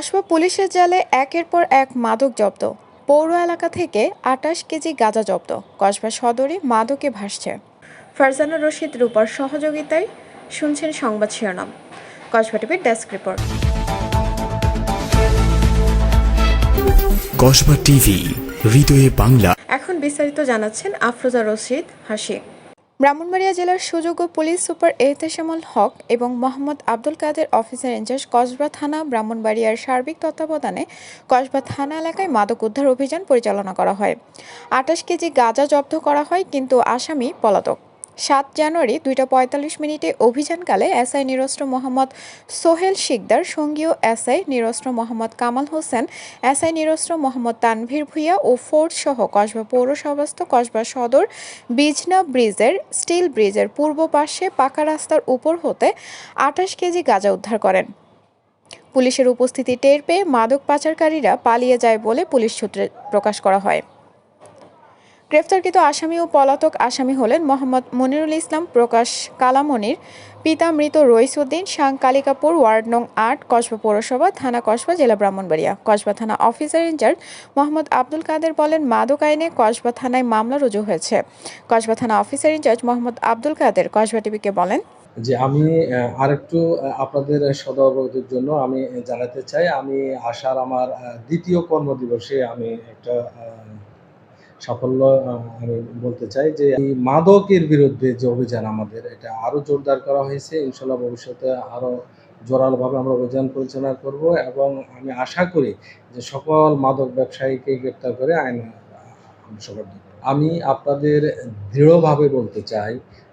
কসবা পুলিশের জালে একের পর এক মাদক জব্দ। পৌর এলাকা থেকে আটাশ কেজি গাঁজা জব্দ। কসবা সদরে মাদকে ভাসছে। ফারজানা রশিদ রূপার সহযোগিতায় শুনছেন সংবাদ শিরোনাম। কসবা টিভির ডেস্ক রিপোর্ট। কসবা টিভি হৃদয়ে বাংলা। এখন বিস্তারিত জানাচ্ছেন আফরোজা রশিদ হাসি। ব্রাহ্মণবাড়িয়া জেলার সুযোগ্য পুলিশ সুপার এহতেশামুল হক এবং Mohammad Abdul Kader officer in charge Kasba থানা ব্রাহ্মণবাড়িয়ার সার্বিক তত্ত্বাবধানে কসবা থানা এলাকায় মাদক উদ্ধার অভিযান পরিচালনা করা হয়। আটাশ কেজি গাঁজা জব্দ করা হয়, কিন্তু আসামি পলাতক। সাত জানুয়ারি দুইটা পঁয়তাল্লিশ মিনিটে অভিযানকালে এসআই নিরস্ত্র মোহাম্মদ সোহেল শিকদার সঙ্গীয় এসআই নিরস্ত্র মোহাম্মদ কামাল হোসেন, এসআই নিরস্ত্র মোহাম্মদ তানভীর ভুইয়া ও ফোর্স সহ কসবা পৌরসভাস্থ কসবা সদর বিজনা ব্রিজের স্টিল ব্রিজের পূর্ব পাশে পাকা রাস্তার উপর হতে আঠাশ কেজি গাঁজা উদ্ধার করেন। পুলিশের উপস্থিতি টের পেয়ে মাদক পাচারকারীরা পালিয়ে যায় বলে পুলিশ সূত্রে প্রকাশ করা হয়। গ্রেফতারকৃত আসামি ও পলাতক আসামি হলেন মোহাম্মদ মনিরুল ইসলাম প্রকাশ কালামনির, পিতা মৃত রইসুদ্দিন সাং কালিকাপুর ওয়ার্ড নং আট, কসবা পৌরসভা, থানা কসবা, জেলা ব্রাহ্মণবাড়িয়া। কসবা থানা officer in charge Mohammad Abdul Kader বলেন, মাদক আইনে কসবা থানায় মামলা রুজু হয়েছে। কসবা থানা officer in charge Mohammad Abdul Kader, Kasba টিভিকে বলেন। যে আমি আরেকটু আপনাদের সদবদের জন্য আমি জানাতে চাই, আমি আসার আমার দ্বিতীয় কর্মদিবসে আমি একটা সাফল্য আমি বলতে চাই যে এই মাদকের বিরুদ্ধে যে অভিযান আমাদের, এটা আরও জোরদার করা হয়েছে। ইনশাল্লাহ ভবিষ্যতে আরও জোরালোভাবে আমরা অভিযান পরিচালনা করব এবং আমি আশা করি যে সকল মাদক ব্যবসায়ীকে গ্রেপ্তার করে আইন আমি আপনাদের দৃঢ়ভাবে বলতে চাই